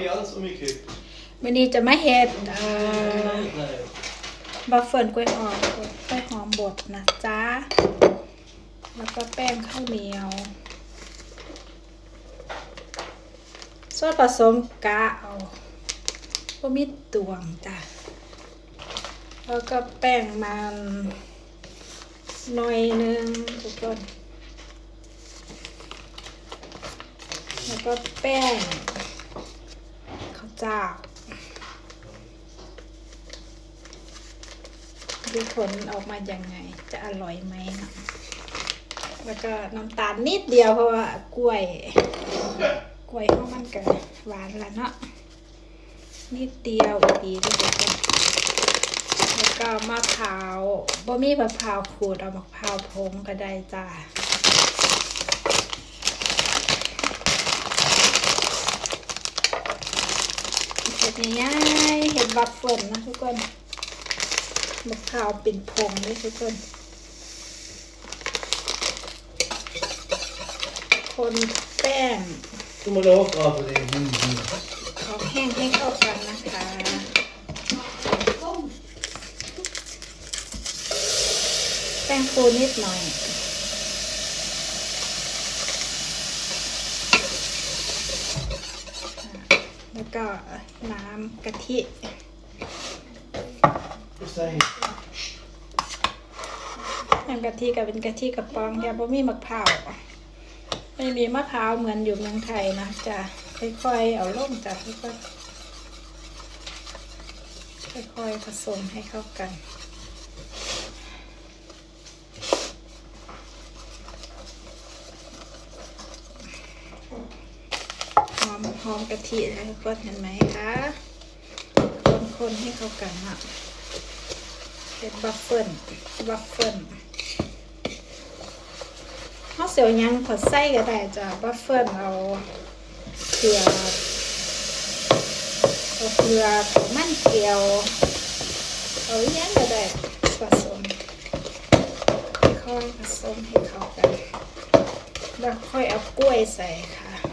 ge alls så mycket. วันนี้จะมาเฮ็ดเอ่อ Nej. บัฟเฟิลกล้วยหอมกล้วยหอมบดนะจ๊ะ แล้วก็แป้งข้าวเหนียวส่วนผสมกะเอาพวกมีตวงจ้ะ แล้วก็แป้งมันหน่อยหนึงทุกคน แล้วก็แป้ง ข้าวเจ้าดูผลออกมายังไง จะอร่อยไหมนะแล้วก็น้ำตาลนิดเดียวเพราะว่ากล้วย กล้วยของมันก็หวานแล้วเนาะนิดเดียวอีกดีทุกคนแล้วก็มะพร้าวบ่มีมะพร้าวขูดเอามะพร้าวพงก็ได้จ้า เห็ด ง่ายๆเห็ดบัฟเฟิลนะทุกคนมะพร้าวเป็นพงด้วยทุกคน คนแป้ง Så må du åka av på din hund. ขอแห้งให้เข้ากันนะคะ แป้งฟูนิดหน่อย แล้วก็ น้ำกะทิใส่น้ำกะทิกับเป็นกะทิกระป๋องแกบ่มีมะพร้าวไม่มีมะพร้าวเหมือนอยู่เมืองไทยนะจะค่อยๆเอาลงจ้ะค่อยๆค่อยๆผสมให้เข้ากัน ห อมกะทินะทุกคนเห็นไหมคะคนๆให้เข้ากันอะเป็นบัฟเฟิลบัฟเฟิลเขาเสียวยังขอไส้ก็ได้จ้ะบัฟเฟิลเอาเกลือเอาเกลือมันเกลียวเอายังก็ได้ผสมค่อยผสมให้เข้ากัน แล้วค่อยเอากล้วยใส่ค่ะ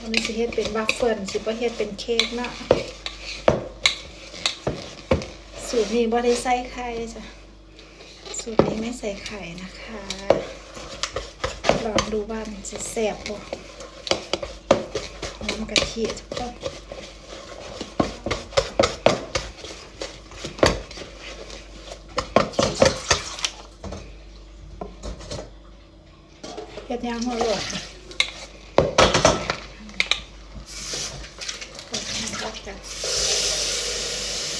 อันนี้สิเฮ็ดเป็นบัฟเฟิลสิบ่เฮ็ดเป็นเค้กเนาะสูตรนี้บ่ได้ใส่ไข่จ้ะสูตรนี้ไม่ใส่ไข่นะคะ ลองดูว่ามันจะแซ่บบ่หอมกะทิทุกคนเฮ็ดยางหัวโลดกดให้เข้ากัน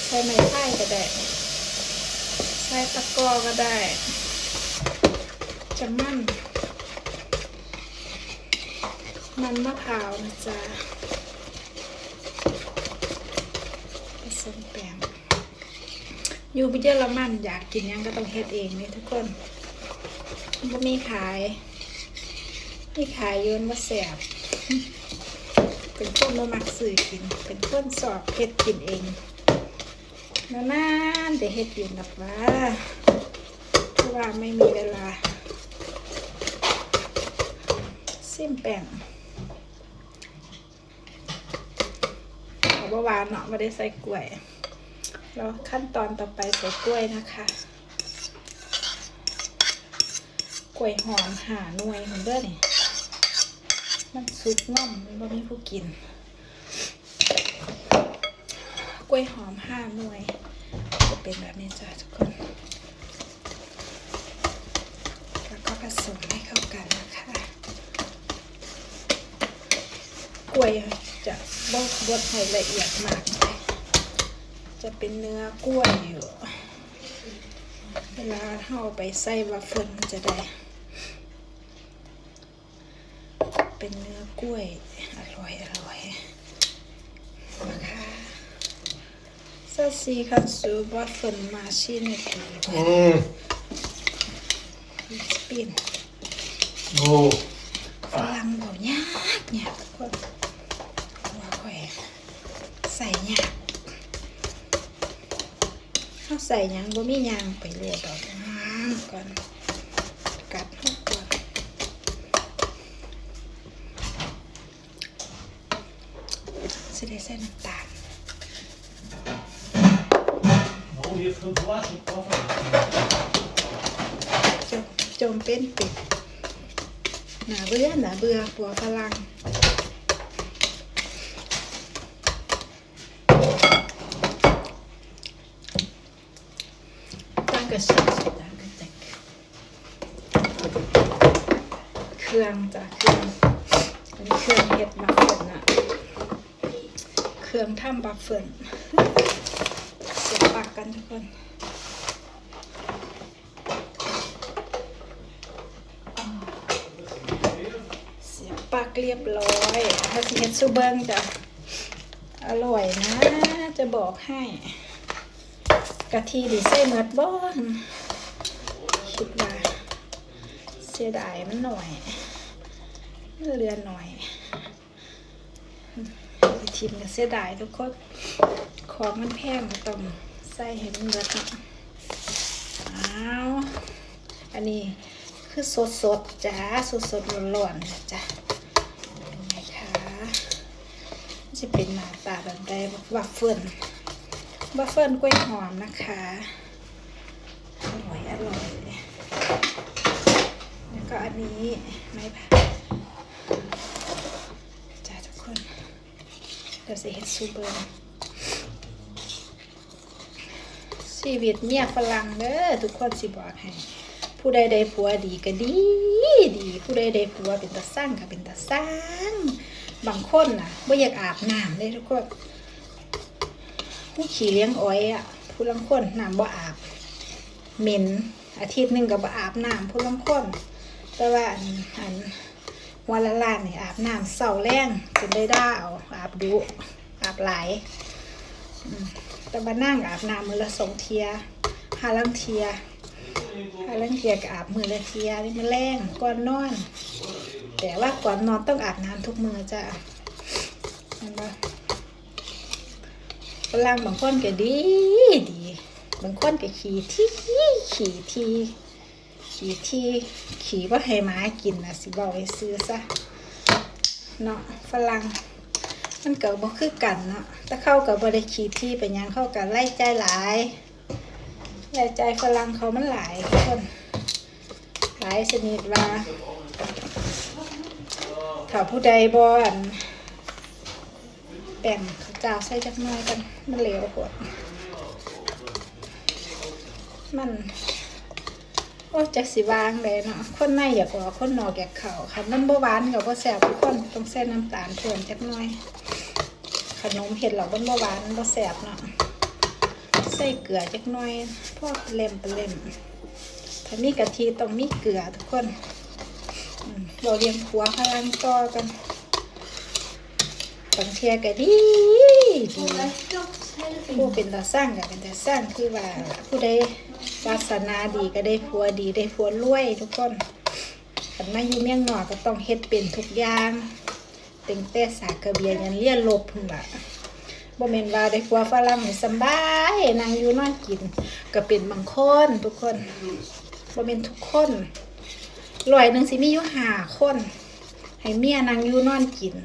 ใช้ไม้พายก็ได้ ใช้ตะกร้อก็ได้ จะมั่นมันมะพร้าวนะจ๊ะผสมแป้งอยู่เยอรมันอยากกินยังก็ต้องเฮ็ดเองนี่ทุกคนบ่มีขายมีขายยืนมาแสบเป็นคนมามักซื้อกิน เป็นคนสอบเฮ็ดกินเอง นานๆแต่เฮ็ดกินหรอกว่าเพราะว่าไม่มีเวลาซิมแป้งเอาบหวานเนาะไม่ได้ใส่กล้วย แล้วขั้นตอนต่อไปใส่กล้วยนะคะ กล้วยหอมหาหน่วยของเด้อนี่มันสุกง่อมมันบ่มีผู้กิน กล้วยหอมห้าหน่วย จะเป็นแบบนี้จ้ะทุกคน แล้วก็ผสมให้เข้ากันนะคะ กล้วยจะบดบดให้ละเอียดมากเลยจะเป็นเนื้อกล้วยอยู่ เวลาเราเอาไปใส่วัฟเฟิลมันจะได้ เป็นเนื้อกล้วยอร่อยอร่อยนะคะ Så si kan du bare følge maskinen Mm. i spinn. God. ฝรั่งบอกยากยากทุกคนว่าค่อยใส่ยากเขาใส่ยังบ่มียางไปเรียดอกอืมก่อนกัดเข้าก่อนสิได้ใส่น้ำตาล จมจมเป็นปิดหนาเบื่อหนาเบื่อปัวพลัง Danke schön, danke, danke. เครื่องจ้ะเครื่องอันนี้เครื่องเห็ดบัฟเฟิลนะเครื่องทำบัฟเฟิลเสียบปา กันทุกคนเสียบปากเรียบร้อยถ้าสิเฮ็ดซูเบิงจ้ะอร่อยนะ จะบอกให้ กะทิดีใส่เมือดบ้อนคิดว่าเสียดายมันหน่อยเรือนหน่อยทีมก็เสียดายทุกคนของมันแพงต้อง ส่ให้มันเบิดเนาะอ้าวอันนี้คือสดสดๆจ้าสดสดร้อนๆนจ้ะดูไหมคะจะเป็นหน้าตาแบบใดวัฟเฟิลวัฟเฟิลกล้วยหอมนะคะอร่อยอร่อยแล้วก็อันนี้ไม้ผักจ้าทุกคนเดี๋ยวจะเฮ็ดซูเบอร์ ชีวิตเมียฝรั่งเด้อทุกคนสิบอกให้ ผู้ใดได้ผัวดีก็ดี ดี ผู้ใดได้ผัวเป็นตาสร้างก็เป็นตาสร้าง บางคนน่ะไม่อยากอาบน้ำเลยทุกคนผู้ขี่เลี้ยงอ้อยอะผู้ลังคนน้ำบ่อาบเหม็นอาทิตย์หนึ่งก็บ่อาบน้ำผู้ลังคนแต่ว่าอันอันวันละล้านนี่อาบน้ำเสาแรงจนได้ด้าเอาอาบดุอาบไหลอืม แต่มานั่งอาบน้ำมือละสองเทียหาลังเทียหาลังเทียก็อาบมือละเทียนี่มันแรงก่อนนอน แต่ว่าก่อนนอนต้องอาบน้ำทุกมือจ้ะเห็นปะฝรั่งบางคนก็ดีดี บางคนก็ขี่ที่ขี่ที่ขี่ที่ขี่ว่าให้หมากินนะสิบอกไปซื้อซะเนาะฝรั่ง มันเกิดบ่คือกันเนาะถ้าเข้ากับบ่ได้ขี่ที่เป็นยังเข้ากับไล่ใจหลายไล่ใจฝรั่งเขามันหลายทุกคนหลายชนิดว่าถ้าผู้ใดบอนแบ่งข้าวเจ้าใส่จักน้อยกันมันเหลวโหดมัน โอ้จักสิวางเลยเนาะคนในอยากออกคนนอกอยากเข่าค่ะมันบ่หวานกับบ่แซ่บทุกคนต้องใส่น้ำตาลเพิ่มจักหน่อย ขนมเห็ดเหล่ามันบ่หวานบ่แซ่บเนาะใส่เกลือจักหน่อยพอเล็มไปเล็มถ้ามีกะทิต้องมีเกลือทุกคนเราเรียงผัวพลังต่อกันบางเทียก็ดีดีผู้เป็นตาสร้างก็เป็นตาสร้างคือว่าผู้ใดวาสนาดีก็ได้ผัวดีได้ผัวรวยทุกคนขันมาอยู่เมียงนอก็ต้องเฮ็ดเป็นทุกอย่าง ต็งแต่สากกระเบียยันเลี่ยนลบพุ่นละบ่แม่นว่าได้ผัวฝรั่งสบายนางอยู่นอนกินก็เป็นบางคนทุกคนบ่แม่นทุกคนร้อยหนึ่งสิมีอยู่ห้าคน ให้เมียนางอยู่นอนกิน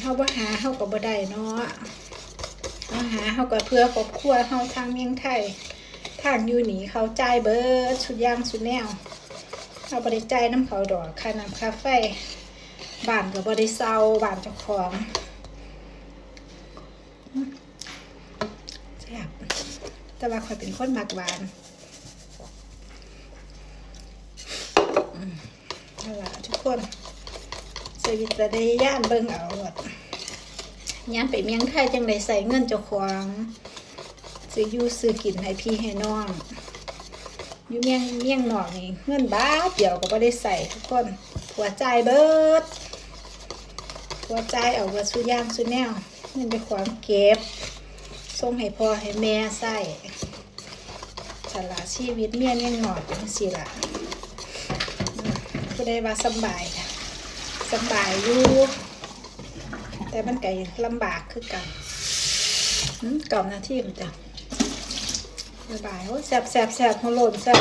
เฮาบ่หาเฮาก็บ่ได้เนาะเฮาหาเฮาก็เพื่อครอบครัวเฮาทางเมียงไทยทางอยู่หนีเขาจ่ายเบิดสุดย่างสุดแนว เฮาบ่ได้จ่ายน้ำเขาดอกค่าน้ำค่าไฟบ้านก็บ่ได้เซาบ้านเจ้าของแซ่บแต่ว่าข่อยเป็นคนมักหวานนั่นละทุกคนสวิตได้ย่านเบิ่งเอาหมดย่านไปเมียงไทยจังได้ใส่เงินเจ้าของซื้ออยู่ซื้อกินให้พี่ให้น้อง อยู่เมียงเมียงหนอกนี่เงินบาเดียวก็บ่ได้ใส่ทุกคนหัวใจเบิดหัวใจเอาเบิดสุย่างสุแนวเงินไปขวางเก็บส่งให้พ่อให้แม่ใส่สละชีวิตเมียเมียงหนอกจังซี่ล่ะผู้ใดว่าสบายค่ะสบายอยู่แต่มันไก่ลำบากคือกันอืมกล่อมหน้าที่มันจ้ะ บายโอ้แสบแสบแสบหัวหลนแสบ